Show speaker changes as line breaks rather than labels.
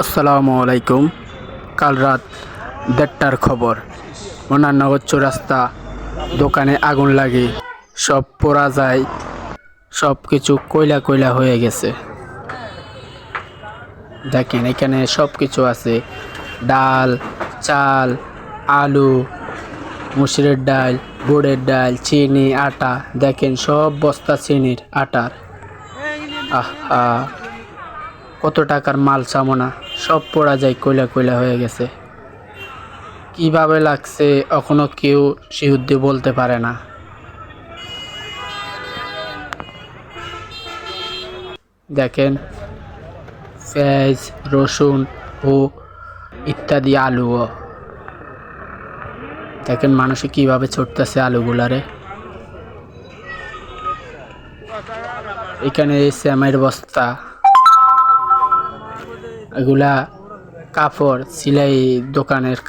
আসসালামু আলাইকুম। কাল রাত দেড়টার খবর। মনাননগর চৌরাস্তা দোকানে আগুন লাগে। সব পোড়া যায়। সব কিছু কয়লা কয়লা হয়ে গেছে। দেখেন, এখানে সব কিছু আছে। ডাল, চাল, আলু, মুসুরের ডাল, গুড়ের ডাল, চিনি, আটা। দেখেন, সব বস্তা চিনির আটার। আহা, কত টাকার মাল সামনা সব পড়া যায় কয়লা কয়লা হয়ে গেছে। কীভাবে লাগছে, এখনও কেউ সিহুদ্দি বলতে পারে না। দেখেন, পেঁয়াজ, রসুন ও ইত্যাদি আলুও। দেখেন মানুষে কীভাবে ছুটতেছে আলুগুলারে। এখানে এই শ্যামের বস্তা। এগুলা কাপড় সেলাই দোকানের